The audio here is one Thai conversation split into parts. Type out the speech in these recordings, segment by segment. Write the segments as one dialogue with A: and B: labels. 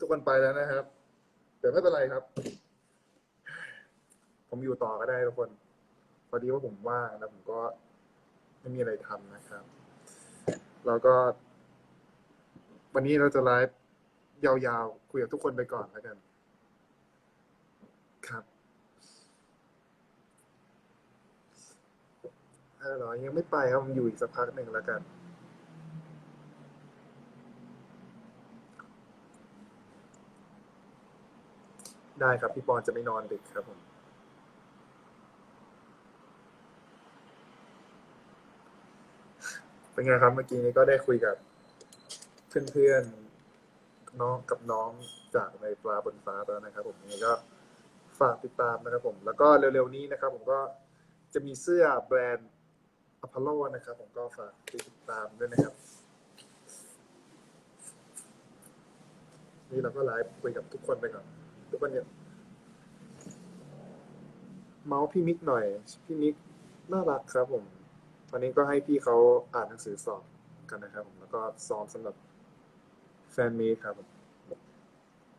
A: ทุกคนไปแล้วนะครับ แต่ไม่เป็นไรครับ ผมอยู่ต่อก็ได้ทุกคน พอดีว่าผมว่างแล้วผมก็ไม่มีอะไรทำนะครับ แล้วก็ วันนี้เราจะไลฟ์ยาวๆ คุยกับทุกคนไปก่อนแล้วกัน ครับถ้าเหรอยังไม่ไปครับผมอยู่อีกสักพักหนึ่งแล้วกัน ได้ครับ พี่ปอนจะไม่นอนดึกครับผมเป็นไงครับเมื่อกี้นี้ก็ได้คุยกับเพื่อนๆน้องกับน้องจากในปลาบนฟ้าแล้วนะครับ ผมยังไงก็ฝากติดตามนะครับ ผม แล้วก็เร็วๆนี้นะครับ ผมก็จะมีเสื้อแบรนด์อพอลโลนะครับ ผมก็ฝากติดตามด้วยนะครับ นี่เราก็ไลฟ์คุยกับทุกคนไปก่อน ทุกคนเนี่ยเมาส์พี่มิกหน่อย พี่มิกน่ารักครับผมวันนี้ก็ให้พี่เขาอ่านหนังสือสอบกันนะครับผมแล้วก็ซ้อมสำหรับแฟนมีครับผม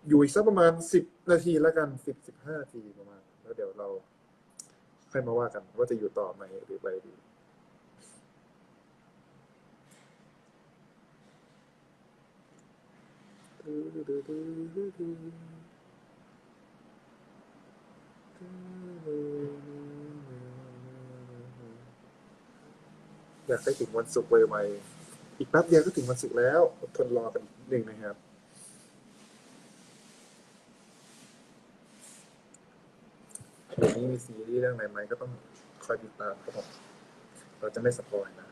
A: อยู่อีกสักประมาณสิบนาทีแล้วกันสิบสิบห้านาทีประมาณ แล้วเดี๋ยวเราค่อยมาว่ากัน ว่าจะอยู่ต่อไหมหรือไปดี อยากให้ถึงวันศุกร์ไวๆ อีกแป๊บเดียวก็ถึงวันศุกร์แล้ว ทนรอกันนิดนึงนะครับ เดี๋ยวนี้มีซีรีส์เรื่องไหนไหมก็ต้องคอยติดตามครับผมเราจะไม่สปอยนะ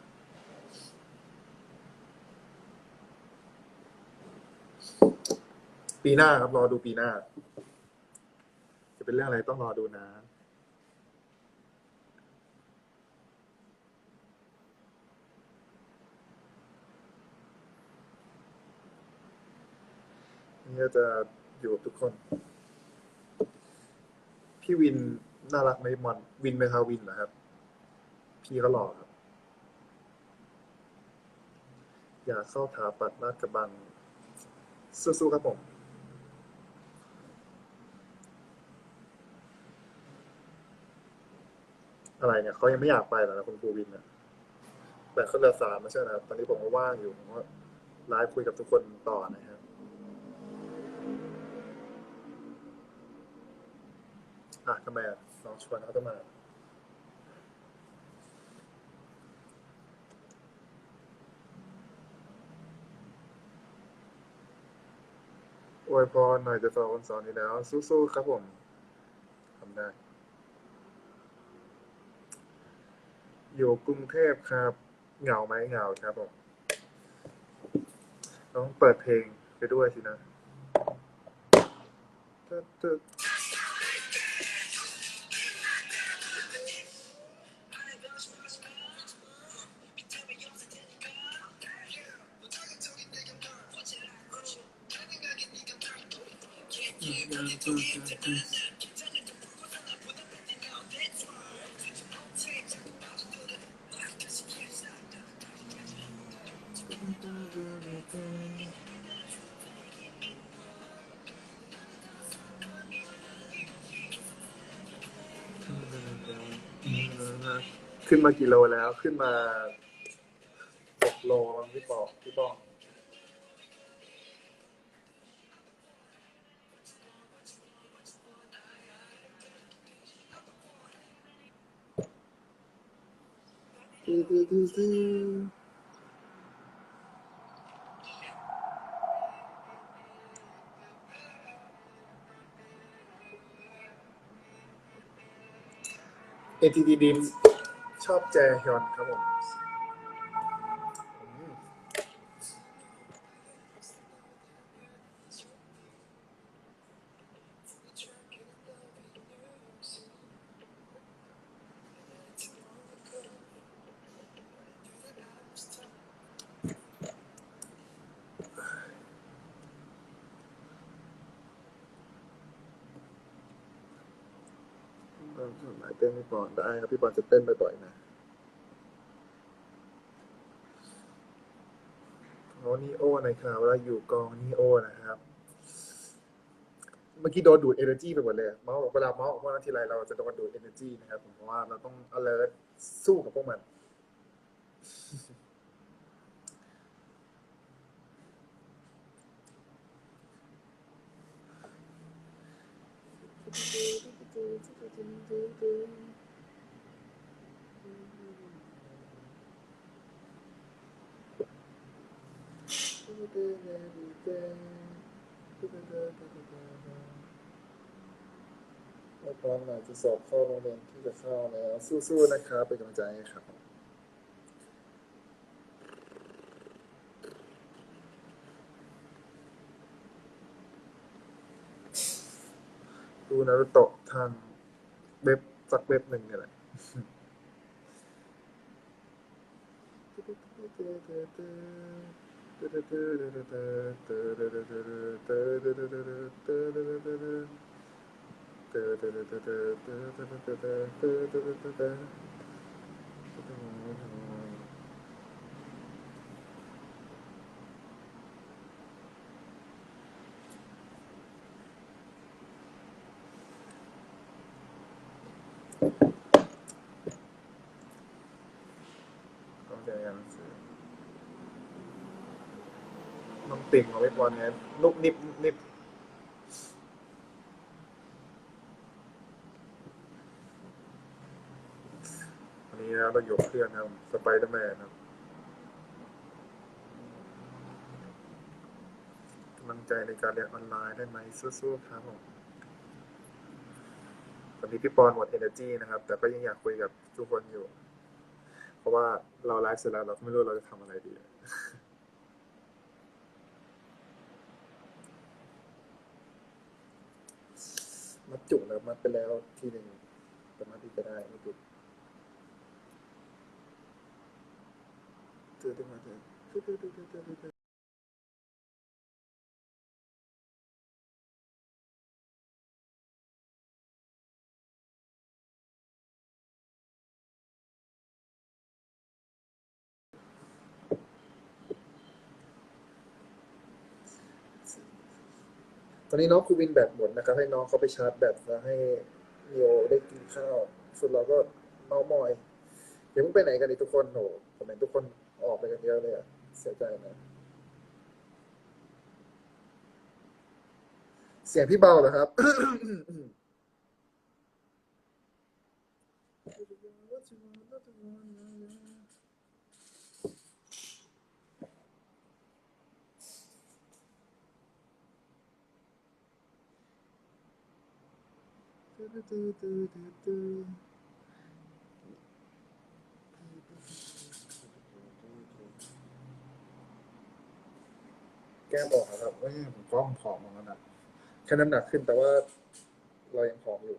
A: ปีหน้าครับ รอดูปีหน้า จะเป็นเรื่องอะไรต้องรอดูนะ นี่ก็จะอยู่กับทุกคน พี่วินน่ารักไหมมอน วินไหมครับวินเหรอครับ พี่ก็หล่อครับ อยากเข้าถาปัดลาดกระบังสู้ๆครับผม อะไรเนี่ยเขายังไม่อยากไปหรอนะคุณครูวินเนี่ยแต่เขาเหลือสามไม่ใช่นะครับตอนนี้ผมก็ว่างอยู่ผมก็ไลฟ์คุยกับทุกคนต่อนะครับอะทำไมอะน้องชวนเขาต้องมาอวยพรหน่อยจะสอบวันสาร์นี้แล้ว สู้ๆครับผมทำได้ อยู่กรุงเทพครับ เหงาไหมเหงาครับผมต้องเปิดเพลงไปด้วยสินะตึ๊ดตึ๊ด ขึ้นมากี่โลแล้วขึ้นมาหกโลมั้งพี่ปอกพี่ปอกตื้อตื้อตื้อตื้อเอทีดีดิม ชอบแจฮยอนครับผมอืมเออหมายเต้นพี่ปอนได้ครับพี่ปอนจะเต้นบ่อยๆนะโอนีโอน่อยครับเวลาอยู่กองนีโอนะครับ เมื่อกี้โดนดูดเอเนอร์จีไปหมดเลยเมาส์เวลาเมาส์ออกมาทีไรเราจะโดนดูดเอเนอร์จีนะครับผมเพราะว่าเราต้อง alert สู้กับพวกมัน ไม่ พร้อมหน่อยจะสอบเข้าโรงเรียนที่จะเข้าแล้ว สู้ๆนะครับเป็นกำลังใจให้ครับดูนารุโตะทาง เว็บสักเว็บหนึ่งนี่แหละต้องใจงานหนังสือน้อง ติ่งเอาไว้บอลไงนุกนิบนุกนิบวันนี้นะเรายกเครื่องครับสไปเดอร์แมนครับกำลังใจในการเรียนออนไลน์ได้ไหมสู้ๆครับผมตอนนี้พี่ปอนหมด energy นะครับ แต่ก็ยังอยากคุยกับทุกคนอยู่ เพราะว่าเราไลฟ์เสร็จแล้วเราก็ไม่รู้เราจะทำอะไรดี มัดจุกแล้วมัดไปแล้วทีหนึ่งสามารถที่จะได้ไม่จุกเจอได้มาเจอ อเจอเจอเจอเจอเจอตอนนี้น้องคูวินแบตหมดนะครับ ให้น้องเขาไปชาร์จแบตแล้วให้โยได้กินข้าว ส่วนเราก็เมามอยเดี๋ยวมึงไปไหนกันดิทุกคนโหผมเห็นทุกคนออกไปกันเยอะเลยอะเสียใจนะ เสียงพี่เบาเหรอครับ แก้มอกอะครับเอ้ยผมก็ผอมๆแล้วนะแค่น้ำหนักขึ้นแต่ว่าเรายังผอมอยู่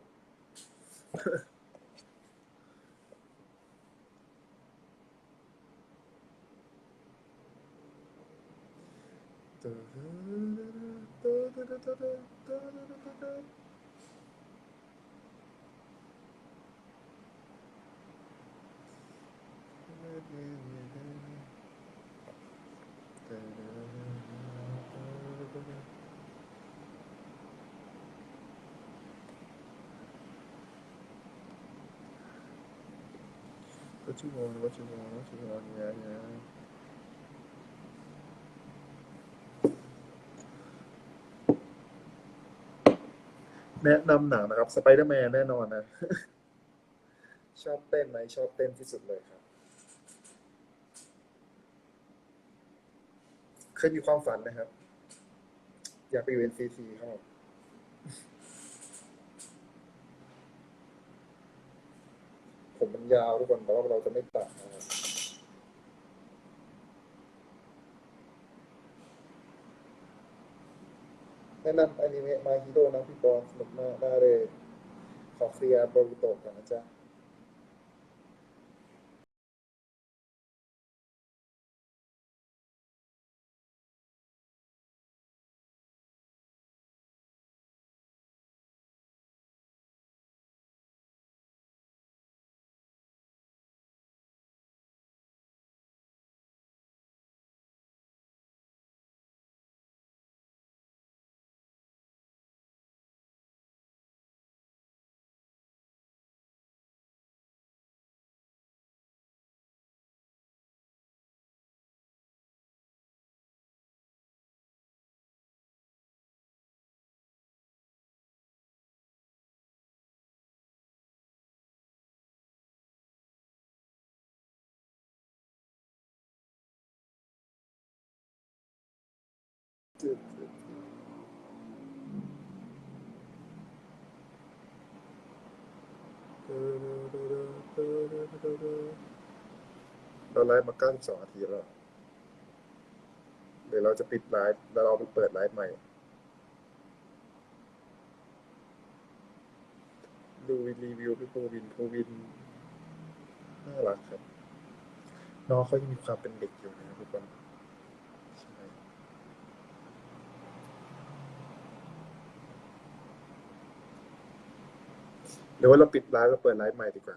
A: What you want? What you want? What you want? Yeah, yeah. แนะนำหนังนะครับสไปเดอร์แมนแน่นอนนะ ชอบเต้นไหมชอบเต้นที่สุดเลยครับ เคยมีความฝันนะครับ อยากไปอยู่ NCT ครับผมผมมันยาวทุกคนแต่ว่าเราจะไม่ตัดนะครับแนะนำอนิเมะมาฮิโร่นะพี่ปอนสนุกมากได้เลยขอเคลียร์โบริโตะกันนะจ๊ะ เราไลฟ์มา92นาทีแล้วเดี๋ยวเราจะปิดไลฟ์แล้วเราไปเปิดไลฟ์ใหม่ ดูรีวิวพี่ภูวินภูวินน่ารักครับ น้องเขายังมีความเป็นเด็กอยู่นะทุกคน เดี๋ยวว่าเราปิดร้านแล้วเปิดร้านใหม่ดีกว่า